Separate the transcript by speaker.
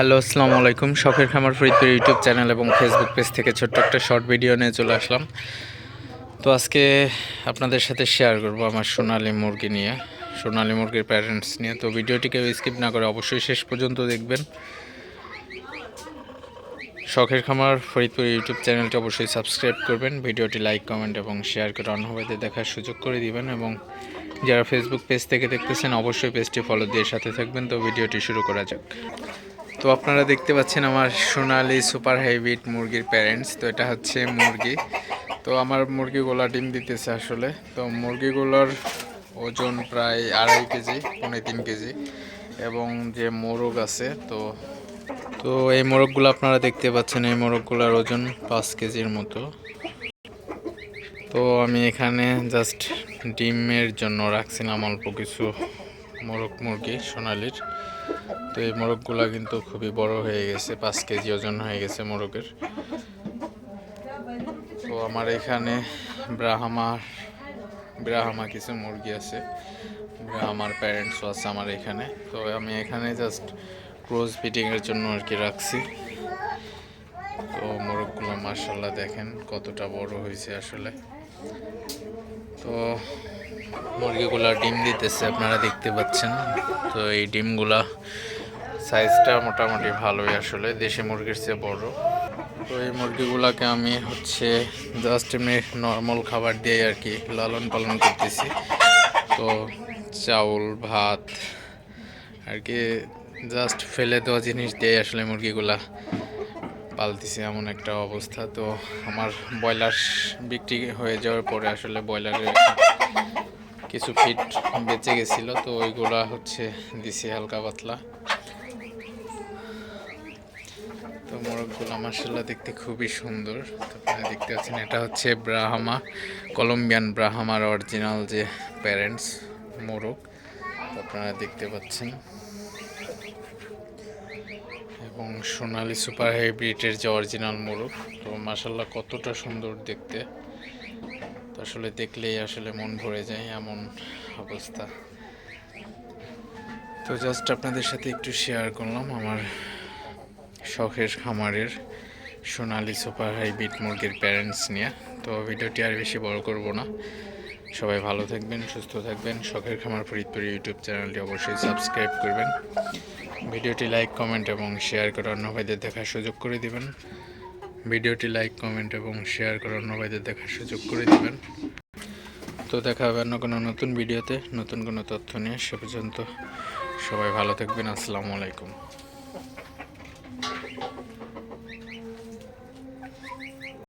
Speaker 1: Hello, আসসালামু আলাইকুম। শখের খামার ফরিদপুর ইউটিউব চ্যানেল এবং ফেসবুক পেজ থেকে ছোট্ট একটা শর্ট ভিডিও নিয়ে চলে আসলাম। তো আজকে আপনাদের সাথে শেয়ার করব আমার সোনালী মুরগি নিয়ে, সোনালী মুরগির প্যারেন্টস নিয়ে। তো ভিডিওটিকে স্কিপ না করে অবশ্যই শেষ পর্যন্ত দেখবেন। শখের খামার ফরিদপুর ইউটিউব চ্যানেলটি অবশ্যই সাবস্ক্রাইব করবেন, ভিডিওটি লাইক কমেন্ট এবং শেয়ার করে অন্যভাবে দেখার সুযোগ করে দিবেন এবং যারা ফেসবুক পেজ থেকে দেখতেছেন, অবশ্যই পেজটি ফলো দিয়ে সাথে থাকবেন। তো ভিডিওটি শুরু করা যাক। তো আপনারা দেখতে পাচ্ছেন আমার সোনালি সুপার হাইব্রিড মুরগির প্যারেন্টস তো এটা হচ্ছে মুরগি। তো আমার মুরগিগুলা ডিম দিতেছে আসলে। তো মুরগিগুলোর ওজন প্রায় আড়াই কেজি, পৌনে তিন কেজি। এবং যে মোরগ আছে, তো তো এই মোরগগুলো আপনারা দেখতে পাচ্ছেন, এই মোরগগুলোর ওজন পাঁচ কেজির মতো। তো আমি এখানে জাস্ট ডিমের জন্য রাখছিলাম অল্প কিছু। মোরগ মুরগি সোনালির। তো এই মোরগগুলা কিন্তু খুবই বড় হয়ে গেছে, পাঁচ কেজি ওজন হয়ে গেছে মোরগের। তো আমার এখানে ব্রাহ্মা ব্রাহ্মা কিছু মুরগি আছে। ব্রাহ্মার প্যারেন্টসও আছে আমার এখানে। তো আমি এখানে জাস্ট ক্রোজ ফিটিংয়ের জন্য আর কি রাখছি। তো মোরগগুলো মার্শাল্লাহ দেখেন কতটা বড় হয়েছে আসলে। তো মুরগিগুলা ডিম দিতেছে, আপনারা দেখতে পাচ্ছেন। তো এই ডিমগুলা সাইজটা মোটামুটি ভালোই আসলে, দেশি মুরগির চেয়ে বড়। তো এই মুরগিগুলাকে আমি হচ্ছে জাস্ট এমনি নর্মাল খাবার দিয়ে আর কি লালন পালন করতেছি। তো চাউল, ভাত, আর কি জাস্ট ফেলে দেওয়া জিনিস দিয়ে আসলে মুরগিগুলা পালতেছি এমন একটা অবস্থা। তো আমার ব্রয়লার বিক্রি হয়ে যাওয়ার পরে আসলে ব্রয়লারের কিছু ফিট বেঁচে গেছিল। তো ওইগুলা হচ্ছে দিছি হালকা পাতলা। তো মোরগগুলো মার্শাল্লাহ দেখতে খুবই সুন্দর। তো আপনারা দেখতে পাচ্ছেন, এটা হচ্ছে ব্রাহামা, কলম্বিয়ান ব্রাহামার অরিজিনাল যে প্যারেন্টস মোরগ। আপনারা দেখতে পাচ্ছেন। এবং সোনালি সুপার হাইব্রিডের যে অরিজিনাল মোরগ তো মাসাল্লাহ কতটা সুন্দর দেখতে। আসলে দেখলেই আসলে মন ভরে যায় এমন অবস্থা। তো জাস্ট আপনাদের সাথে একটু শেয়ার করলাম আমার শখের খামারের সোনালি সুপার হাইব্রিড মুরগির প্যারেন্টস নিয়ে। তো ভিডিওটি আর বেশি বড় করব না। সবাই ভালো থাকবেন, সুস্থ থাকবেন। শখের খামার ফরিদপুর ইউটিউব চ্যানেলটি অবশ্যই সাবস্ক্রাইব করবেন। ভিডিওটি লাইক, কমেন্ট এবং শেয়ার করে অন্য ভাইদের দেখার সুযোগ করে দিবেন। ভিডিওটি লাইক, কমেন্ট এবং শেয়ার করে অন্য ভাইদের দেখার সুযোগ করে দিবেন। তো দেখা হবে অন্য কোনো নতুন ভিডিওতে। নতুন কোনো তথ্য নিয়ে সে পর্যন্ত সবাই ভালো থাকবেন। আসসালামু আলাইকুম।